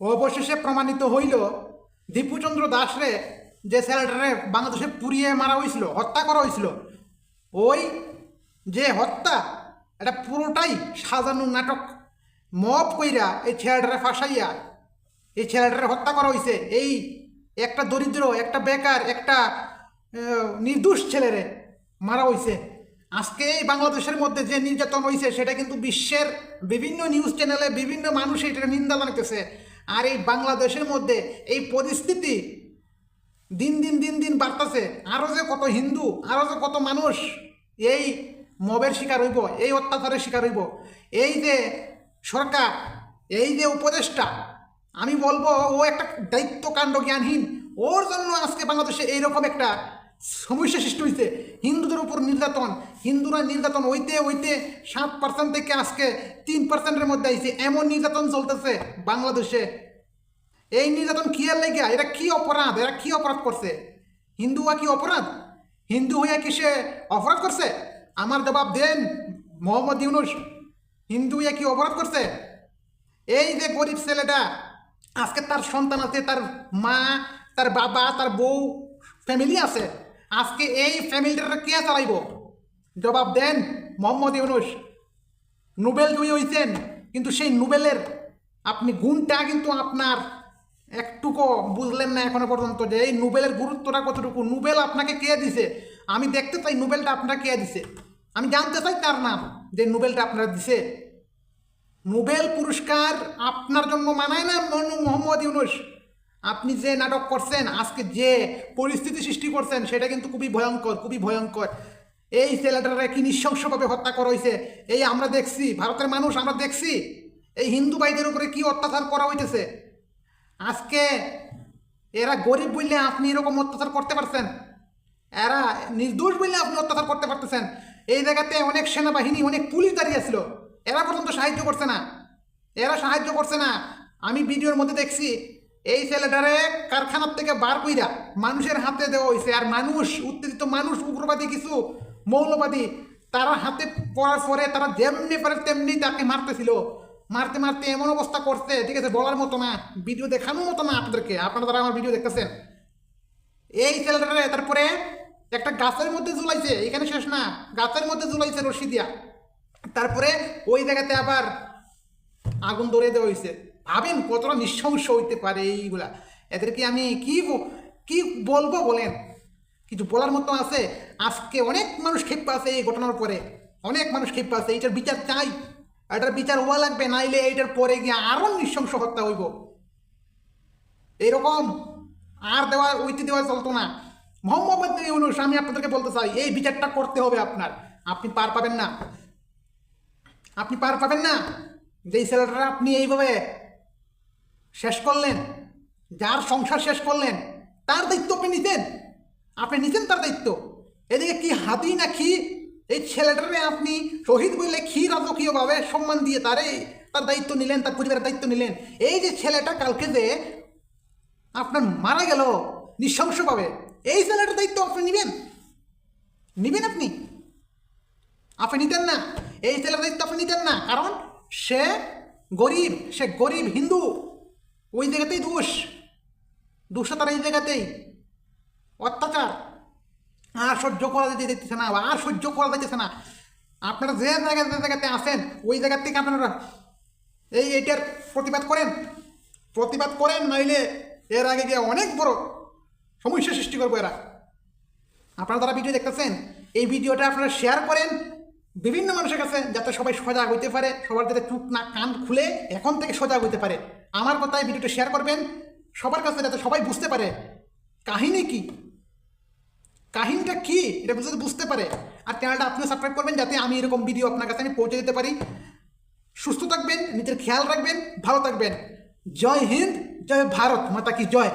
অবশেষে প্রমাণিত হইল, দীপুচন্দ্র দাসরে যে ছেলেটারে বাংলাদেশে পুড়িয়ে মারা হয়েছিল হত্যা করা হয়েছিল ওই যে হত্যা, এটা পুরোটাই সাজানো নাটক। মপ কইরা এই ছেলেটারে ফাঁসাইয়া, এই ছেলেটারে হত্যা করা হয়েছে এই একটা দরিদ্র, একটা বেকার, একটা নির্দোষ ছেলেরে মারা হয়েছে আজকে এই বাংলাদেশের মধ্যে যে নির্যাতন হয়েছে সেটা কিন্তু বিশ্বের বিভিন্ন নিউজ চ্যানেলে বিভিন্ন মানুষ এটা নিন্দা জানাতেছে আর এই বাংলাদেশের মধ্যে এই পরিস্থিতি দিন দিন দিন দিন বাড়তেছে। আরও যে কত হিন্দু আরও যে কত মানুষ এই মবের শিকার হইব, এই অত্যাচারের শিকার হইব। এই যে সরকার, এই যে উপদেষ্টা, আমি বলব ও একটা দায়িত্বকাণ্ড জ্ঞানহীন। ওর জন্য আজকে বাংলাদেশে এইরকম একটা সমস্যা সৃষ্টি হয়েছে হিন্দুদের উপর নির্যাতন, হিন্দুরা নির্যাতন হইতে হইতে সাত পার্সেন্ট থেকে আজকে তিন পার্সেন্টের মধ্যে আইছে। এমন নির্যাতন চলতেছে বাংলাদেশে। এই নির্যাতন কি আর লেগে এটা কি অপরাধ? এরা কি অপরাধ করছে? হিন্দু হওয়া কি অপরাধ? হিন্দু হইয়া কি সে অপরাধ করছে? আমার জবাব দেন মোহাম্মদ ইউনুস। হিন্দু হইয়া কি অপরাধ করছে? এই যে গরিব ছেলেটা, আজকে তার সন্তান আছে, তার মা, তার বাবা, তার বউ ফ্যামিলি আছে। আজকে এই ফ্যামিলিটা কে চালাইব? জবাব দেন মোহাম্মদ ইউনুস। নোবেল জয়ী হইছেন, কিন্তু সেই নোবেলের আপনি গুণটা কিন্তু আপনার। একটুকু বুঝলেন না এখনও পর্যন্ত যে এই নোবেলের গুরুত্বটা কতটুকু? নোবেল আপনাকে কে দিছে? আমি দেখতে চাই নোবেলটা আপনারা কে দিছে? আমি জানতে চাই তার নাম যে নোবেলটা আপনারা দিছে। নোবেল পুরস্কার আপনার জন্য মানায় না মনু- মোহাম্মদ ইউনুস? আপনি যে নাটক করছেন, আজকে যে পরিস্থিতি সৃষ্টি করছেন, সেটা কিন্তু খুবই ভয়ঙ্কর খুবই ভয়ঙ্কর। এই ছেলেটারে কি নৃশংসভাবে হত্যা করা হয়েছে এই আমরা দেখছি, ভারতের মানুষ আমরা দেখছি। এই হিন্দু ভাইদের উপরে কি অত্যাচার করা হইতেছে? আজকে এরা গরিব বললে আপনি এরকম অত্যাচার করতে পারছেন। এরা নির্দোষ বললে আপনি অত্যাচার করতে পারতেছেন। এই জায়গাতে অনেক সেনাবাহিনী, অনেক পুলিশ দাঁড়িয়ে ছিল এরা পর্যন্ত সাহায্য করছে না। এরা সাহায্য করছে না। আমি ভিডিওর মধ্যে দেখছি, এই ছেলেটারে কারখানার থেকে বার কইরা মানুষের হাতে দেওয়া হয়েছে আর মানুষ, উত্তেজিত মানুষ, উগ্রবাদী কিছু মৌলবাদী, তারা হাতে পড়ার পরে তারা যেমনি পারে তেমনি তাকে মারতেছিল। মারতে মারতে এমন অবস্থা করছে, ঠিক আছে, বলার মতো না ভিডিও দেখানোর মতো না আপনাদেরকে, আপনারা যারা আমার ভিডিও দেখতেছেন। এই ছেলেটারে, তারপরে একটা গাছের মধ্যে ঝুলাইছে, এখানে শেষ না, গাছের মধ্যে ঝুলাইছে রশি দিয়া তারপরে ওই জায়গাতে আবার আগুন ধরে দেওয়া হয়েছে ভাবেন, কতটা নৃশংস হইতে পারে এইগুলা। এদেরকে আমি কি কি বলব বলেন? কিছু বলার মতো আছে? আজকে অনেক মানুষ ক্ষেপ আছে এই ঘটনার পরে অনেক মানুষ ক্ষেপ আছে এইটার বিচার চাই। এটার বিচার হওয়া লাগবে, নাইলে এইটার পরে গিয়ে আরও নৃশংস হত্যা হইব। এরকম আর দেওয়া ঐতি দেওয়া চলতো না। মোহাম্মদ আমি আপনাদেরকে বলতে চাই, এই বিচারটা করতে হবে আপনার। আপনি পার পাবেন না। আপনি পার পাবেন না। যেই ছেলেটা আপনি এইভাবে শেষ করলেন, যার সংসার শেষ করলেন, তার দায়িত্ব আপনি নিতেন। আপনি নিতেন তার দায়িত্ব। এদিকে কি হাতি না কি এই ছেলেটারে আপনি শহীদ বললে কি রাজকীয়ভাবে সম্মান দিয়ে তারে, তার দায়িত্ব নিলেন, তার পরিবারের দায়িত্ব নিলেন। এই যে ছেলেটা কালকে যে আপনার মারা গেল নৃশংসভাবে এই ছেলেটার দায়িত্ব আপনি নেবেন? নেবেন আপনি? আপনি নিতেন না। এই ছেলের দায়িত্ব আপনি নিতেন না। কারণ সে গরিব সে গরিব হিন্দু। ওই জায়গাতেই দোষ। দোষটা তার এই জায়গাতেই। অত্যাচার। সহ্য করা যেতে দিতেছে না আর সহ্য করা যাইতেছে না। আপনারা যে জায়গা যে জায়গাতে আসেন ওই জায়গা থেকে আপনারা এই এইটার প্রতিবাদ করেন। প্রতিবাদ করেন, নইলে এর আগে গিয়ে অনেক বড় সমস্যা সৃষ্টি করব এরা। আপনারা যারা ভিডিও দেখতেছেন, এই ভিডিওটা আপনারা শেয়ার করেন বিভিন্ন মানুষের কাছে, যাতে সবাই সজাগ হইতে পারে, সবার যাতে চুপ না কান খুলে এখন থেকে সজাগ হইতে পারে। আমার কথায় ভিডিওটা শেয়ার করবেন, সবার কাছে যাতে সবাই বুঝতে পারে। কাহিনী কি? কাহিনীটা কি? এটা যাতে বুঝতে পারে। আর চ্যানেলটা আপনিও সাবস্ক্রাইব করবেন যাতে আমি এরকম ভিডিও আপনার কাছে আমি পৌঁছে দিতে পারি। সুস্থ থাকবেন, নিজের খেয়াল রাখবেন, ভালো থাকবেন। জয় হিন্দ, জয় ভারত, মাতা কি জয়।